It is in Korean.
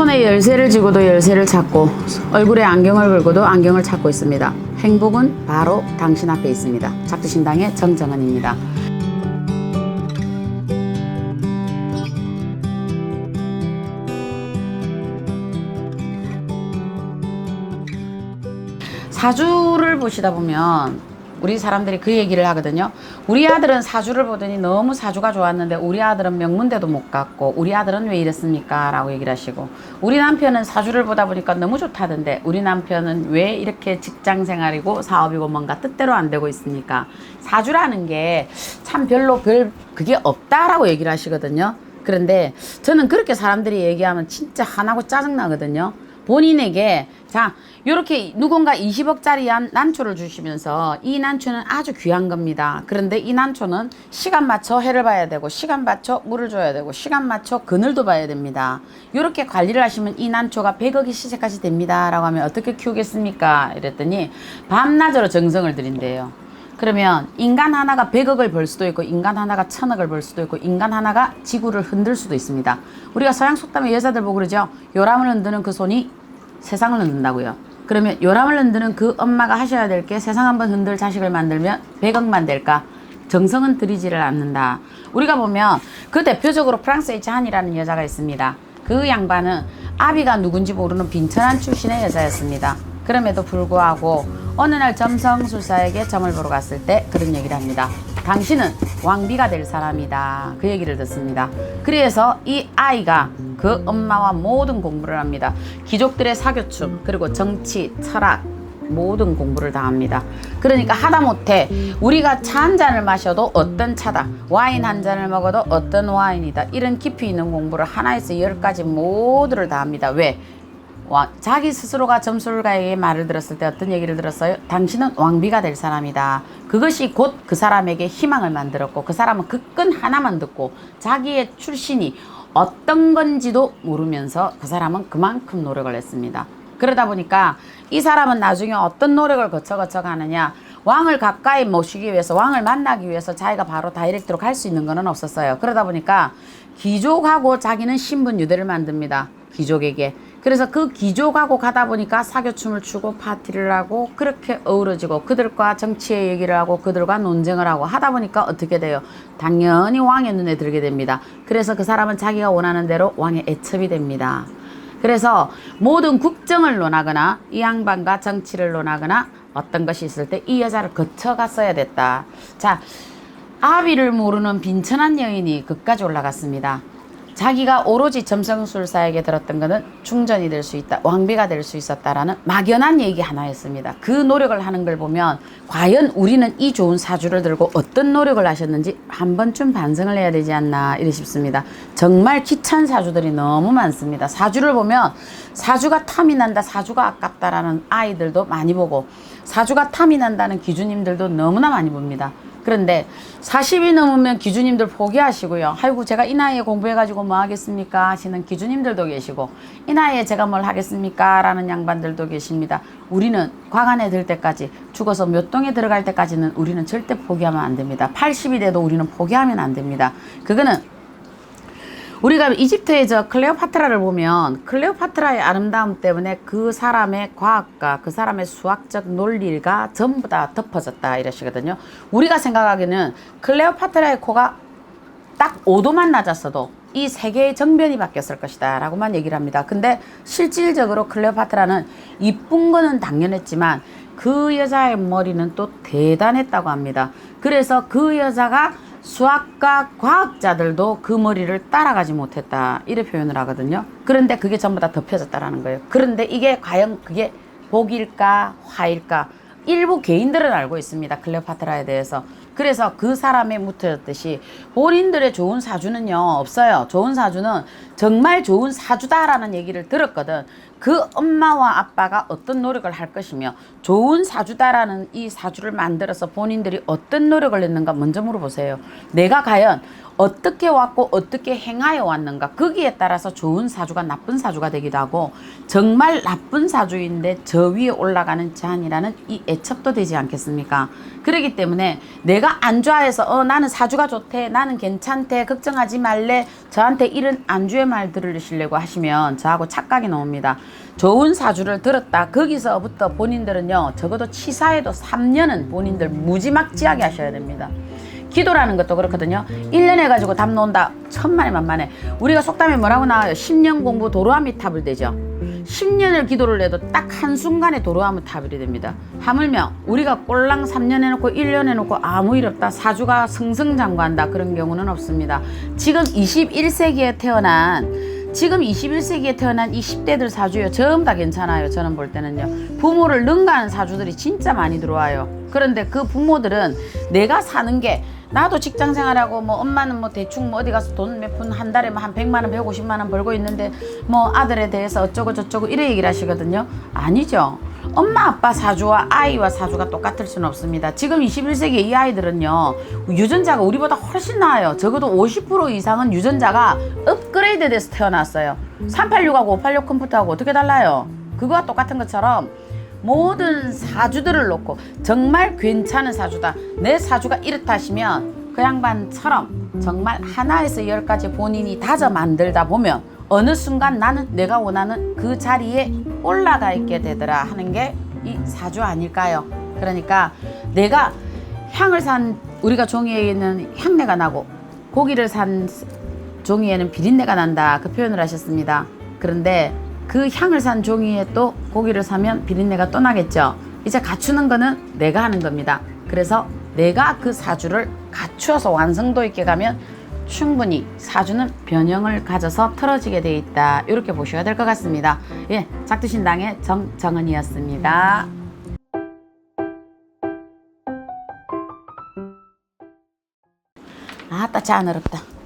손에 열쇠를 쥐고도 열쇠를 찾고 얼굴에 안경을 걸고도 안경을 찾고 있습니다. 행복은 바로 당신 앞에 있습니다. 작두신당의 정정은입니다. 사주를 보시다 보면 우리 사람들이 그 얘기를 하거든요. 우리 아들은 사주를 보더니 너무 사주가 좋았는데 우리 아들은 명문대도 못 갔고 우리 아들은 왜 이랬습니까? 라고 얘기를 하시고 우리 남편은 사주를 보다 보니까 너무 좋다던데 우리 남편은 왜 이렇게 직장 생활이고 사업이고 뭔가 뜻대로 안 되고 있습니까? 사주라는 게 참 별로 별 그게 없다라고 얘기를 하시거든요. 그런데 저는 그렇게 사람들이 얘기하면 진짜 화나고 짜증나거든요. 본인에게 자 이렇게 누군가 20억짜리 난초를 주시면서 이 난초는 아주 귀한 겁니다. 그런데 이 난초는 시간 맞춰 해를 봐야 되고 시간 맞춰 물을 줘야 되고 시간 맞춰 그늘도 봐야 됩니다. 이렇게 관리를 하시면 이 난초가 100억이 시세까지 됩니다. 라고 하면 어떻게 키우겠습니까? 이랬더니 밤낮으로 정성을 들인대요. 그러면 인간 하나가 100억을 벌 수도 있고 인간 하나가 1000억을 벌 수도 있고 인간 하나가 지구를 흔들 수도 있습니다. 우리가 서양 속담에 여자들 보고 그러죠. 요람을 흔드는 그 손이 세상을 흔든다고요. 그러면 요람을 흔드는 그 엄마가 하셔야 될 게 세상 한번 흔들 자식을 만들면 100억만 될까? 정성은 들이지를 않는다. 우리가 보면 그 대표적으로 프랑스의 잔이라는 여자가 있습니다. 그 양반은 아비가 누군지 모르는 빈천한 출신의 여자였습니다. 그럼에도 불구하고 어느 날 점성술사에게 점을 보러 갔을 때 그런 얘기를 합니다. 당신은 왕비가 될 사람이다. 그 얘기를 듣습니다. 그래서 이 아이가 그 엄마와 모든 공부를 합니다. 귀족들의 사교춤, 그리고 정치, 철학, 모든 공부를 다 합니다. 그러니까 하다못해 우리가 차 한 잔을 마셔도 어떤 차다, 와인 한 잔을 먹어도 어떤 와인이다. 이런 깊이 있는 공부를 하나에서 열 가지 모두를 다 합니다. 왜? 와, 자기 스스로가 점술가에게 말을 들었을 때 어떤 얘기를 들었어요? 당신은 왕비가 될 사람이다. 그것이 곧 그 사람에게 희망을 만들었고 그 사람은 그 끈 하나만 듣고 자기의 출신이 어떤 건지도 모르면서 그 사람은 그만큼 노력을 했습니다. 그러다 보니까 이 사람은 나중에 어떤 노력을 거쳐 거쳐 가느냐 왕을 가까이 모시기 위해서 왕을 만나기 위해서 자기가 바로 다이렉트로 갈 수 있는 거는 없었어요. 그러다 보니까 귀족하고 자기는 신분 유대를 만듭니다. 귀족에게. 그래서 그 귀족하고 가다 보니까 사교춤을 추고 파티를 하고 그렇게 어우러지고 그들과 정치의 얘기를 하고 그들과 논쟁을 하고 하다 보니까 어떻게 돼요? 당연히 왕의 눈에 들게 됩니다. 그래서 그 사람은 자기가 원하는 대로 왕의 애첩이 됩니다. 그래서 모든 국정을 논하거나 이 양반과 정치를 논하거나 어떤 것이 있을 때 이 여자를 거쳐갔어야 됐다. 자, 아비를 모르는 빈천한 여인이 끝까지 올라갔습니다. 자기가 오로지 점성술사에게 들었던 것은 충전이 될 수 있다, 왕비가 될 수 있었다라는 막연한 얘기 하나였습니다. 그 노력을 하는 걸 보면 과연 우리는 이 좋은 사주를 들고 어떤 노력을 하셨는지 한 번쯤 반성을 해야 되지 않나 이래 싶습니다. 정말 귀찬 사주들이 너무 많습니다. 사주를 보면 사주가 탐이 난다, 사주가 아깝다라는 아이들도 많이 보고 사주가 탐이 난다는 기주님들도 너무나 많이 봅니다. 그런데 40이 넘으면 기주님들 포기하시고요. 아이고 제가 이 나이에 공부해가지고 뭐 하겠습니까 하시는 기주님들도 계시고 이 나이에 제가 뭘 하겠습니까 라는 양반들도 계십니다. 우리는 과간에 들 때까지 죽어서 몇 동에 들어갈 때까지는 우리는 절대 포기하면 안 됩니다. 80이 돼도 우리는 포기하면 안 됩니다. 그거는 우리가 이집트의 저 클레오파트라를 보면 클레오파트라의 아름다움 때문에 그 사람의 과학과 그 사람의 수학적 논리가 전부 다 덮어졌다 이러시거든요. 우리가 생각하기에는 클레오파트라의 코가 딱 5도만 낮았어도 이 세계의 정변이 바뀌었을 것이다 라고만 얘기를 합니다. 근데 실질적으로 클레오파트라는 이쁜 거는 당연했지만 그 여자의 머리는 또 대단했다고 합니다. 그래서 그 여자가 수학과 과학자들도 그 머리를 따라가지 못했다 이렇게 표현을 하거든요. 그런데 그게 전부 다 덮여졌다라는 거예요. 그런데 이게 과연 그게 복일까 화일까 일부 개인들은 알고 있습니다. 클레오파트라에 대해서. 그래서 그 사람에 묻혀졌듯이 본인들의 좋은 사주는요 없어요. 좋은 사주는 정말 좋은 사주다라는 얘기를 들었거든. 그 엄마와 아빠가 어떤 노력을 할 것이며 좋은 사주다라는 이 사주를 만들어서 본인들이 어떤 노력을 했는가 먼저 물어보세요. 내가 과연 어떻게 왔고 어떻게 행하여 왔는가 거기에 따라서 좋은 사주가 나쁜 사주가 되기도 하고 정말 나쁜 사주인데 저 위에 올라가는 제한이라는 이 애첩도 되지 않겠습니까? 그렇기 때문에 내가 안 좋아해서 어 나는 사주가 좋대 나는 괜찮대 걱정하지 말래 저한테 이런 안주의 말 들으시려고 하시면 저하고 착각이 나옵니다. 좋은 사주를 들었다 거기서부터 본인들은요 적어도 치사해도 3년은 본인들 무지막지하게 하셔야 됩니다. 기도라는 것도 그렇거든요. 1년 해가지고 답 놓은다. 천만에 만만해. 우리가 속담에 뭐라고 나와요? 10년 공부 도로아미 탑을 되죠. 10년을 기도를 해도 딱 한순간에 도로아미 탑이 됩니다. 하물며 우리가 꼴랑 3년 해놓고 1년 해놓고 아무 일 없다. 사주가 승승장구한다. 그런 경우는 없습니다. 지금 21세기에 태어난 지금 21세기에 태어난 이 10대들 사주요. 전부 다 괜찮아요. 저는 볼 때는요. 부모를 능가하는 사주들이 진짜 많이 들어와요. 그런데 그 부모들은 내가 사는 게 나도 직장 생활하고 뭐 엄마는 뭐 대충 뭐 어디 가서 돈 몇 푼 한 달에 뭐 한 100만 원, 150만 원 벌고 있는데 뭐 아들에 대해서 어쩌고 저쩌고 이래 얘기를 하시거든요. 아니죠. 엄마 아빠 사주와 아이와 사주가 똑같을 수는 없습니다. 지금 21세기 이 아이들은요. 유전자가 우리보다 훨씬 나아요. 적어도 50% 이상은 유전자가 업그레이드 돼서 태어났어요. 386하고 586 컴퓨터하고 어떻게 달라요? 그거와 똑같은 것처럼 모든 사주들을 놓고 정말 괜찮은 사주다. 내 사주가 이렇다 하시면 그 양반처럼 정말 하나에서 열까지 본인이 다져 만들다 보면 어느 순간 나는 내가 원하는 그 자리에 올라가 있게 되더라 하는 게 이 사주 아닐까요? 그러니까 내가 향을 산 우리가 종이에는 향내가 나고 고기를 산 종이에는 비린내가 난다 그 표현을 하셨습니다. 그런데 그 향을 산 종이에 또 고기를 사면 비린내가 또 나겠죠. 이제 갖추는 거는 내가 하는 겁니다. 그래서 내가 그 사주를 갖추어서 완성도 있게 가면 충분히 사주는 변형을 가져서 틀어지게 돼 있다. 이렇게 보셔야 될 것 같습니다. 예, 작두신당의 정정은이었습니다. 아따 짜 어렵다.